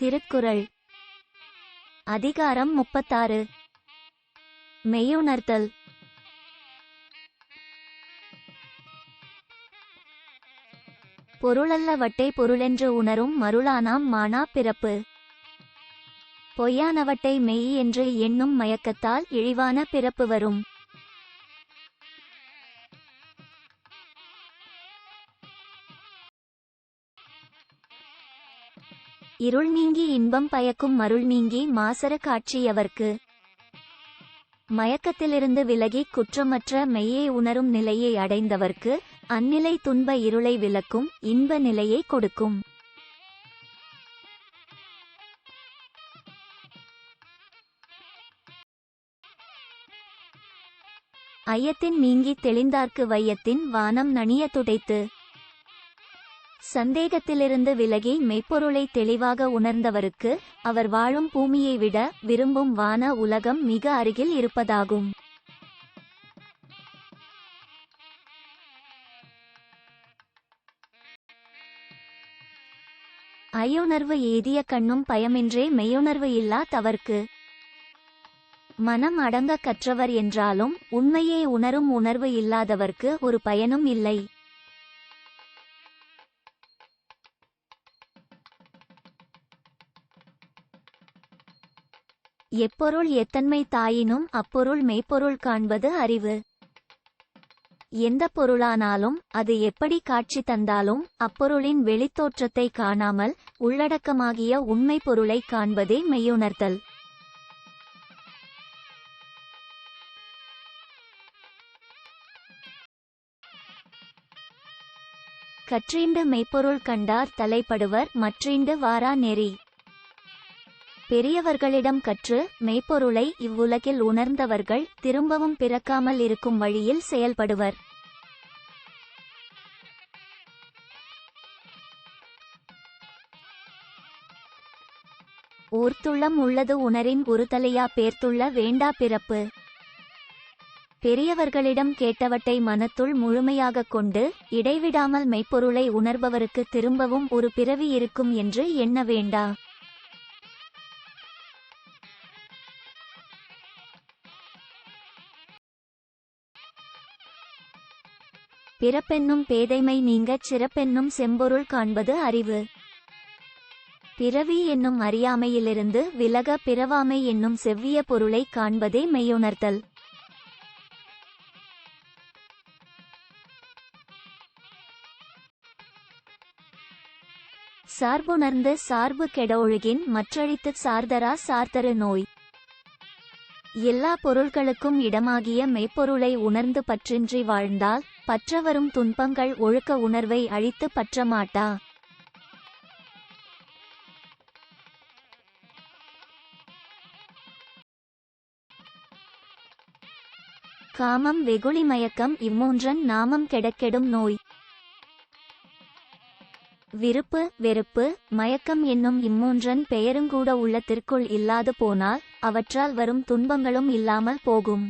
திருக்குறள். அதிகாரம் முப்பத்தாறு. மெய்யுணர்தல் பொருளல்ல வட்டை பொருளென்று உணரும் மருளானாம் மானா பிறப்பு. பொய்யானவட்டை மெய் என்று எண்ணும் மயக்கத்தால் இழிவான பிறப்பு வரும். இருள் நீங்கி இன்பம் பயக்கும் மருள் நீங்கி மாசர காட்சியவர்க்கு. மயக்கத்திலிருந்து விலகி குற்றமற்ற மெய்யை உணரும் நிலையை அடைந்தவர்க்கு அந்நிலை துன்ப இருளை விலக்கும் இன்ப நிலையை கொடுக்கும். ஐயத்தின் நீங்கி தெளிந்தார்க்கு வையத்தின் வானம் நனிய துடைத்து. சந்தேகத்திலிருந்து விலகி மெய்ப்பொருளை தெளிவாக உணர்ந்தவருக்கு அவர் வாழும் பூமியை விட விரும்பும் வான உலகம் மிக அருகில் இருப்பதாகும். ஐயுணர்வு ஏதிய கண்ணும் பயமின்றே மெய்யுணர்வு இல்லா தவர்க்கு. மனம் அடங்க கற்றவர் என்றாலும் உண்மையை உணரும் உணர்வு இல்லாதவர்க்கு ஒரு பயனும் இல்லை. எப்பொருள் எத்தன்மை தாயினும் அப்பொருள் மெய்ப்பொருள் காண்பது அறிவு. எந்த பொருளானாலும் அது எப்படி காட்சி தந்தாலும் அப்பொருளின் வெளித்தோற்றத்தை காணாமல் உள்ளடக்கமாகிய உண்மை பொருளை காண்பதே மெய்யுணர்தல் கற்றீண்டு மெய்ப்பொருள் கண்டார் தலைப்படுவர் மற்றீண்டு வாரா நெறி. பெரியவர்களிடம் கற்று மெய்ப்பொருளை இவ்வுலகில் உணர்ந்தவர்கள் திரும்பவும் பிறக்காமல் இருக்கும் வழியில் செயல்படுவர். ஊர்த்துள்ளம் உள்ளது உணரின் உறுதலையா பேர்த்துள்ள வேண்டா பிறப்பு. பெரியவர்களிடம் கேட்டவற்றை மனத்துள் முழுமையாகக் கொண்டு இடைவிடாமல் மெய்ப்பொருளை உணர்பவருக்கு திரும்பவும் ஒரு பிறவி இருக்கும் என்று எண்ண வேண்டா. பிறப்பென்னும் பேதைமை நீங்கச் சிறப்பென்னும் செம்பொருள் காண்பது அறிவு. பிறவி என்னும் அறியாமையிலிருந்து விலக பிறவாமை என்னும் செவ்விய பொருளை காண்பதே மெய்யுணர்த்தல். சார்புணர்ந்து சார்பு கெட ஒழுகின் மற்றழித்துச் சார்தரா சார்தரு நோய். எல்லா பொருள்களுக்கும் இடமாகிய மெய்ப்பொருளை உணர்ந்து பற்றின்றி வாழ்ந்தால் பற்றவரும் துன்பங்கள் ஒழுக்க உணர்வை அழித்து பற்றமாட்டா? காமம் வெகுளி மயக்கம் இம்மூன்றன் நாமம் கெடக்கெடும் நோய். விருப்பு வெறுப்பு மயக்கம் என்னும் இம்மூன்றன் பெயருங்கூட உள்ளத்திற்குள் இல்லாது போனால் அவற்றால் வரும் துன்பங்களும் இல்லாமல் போகும்.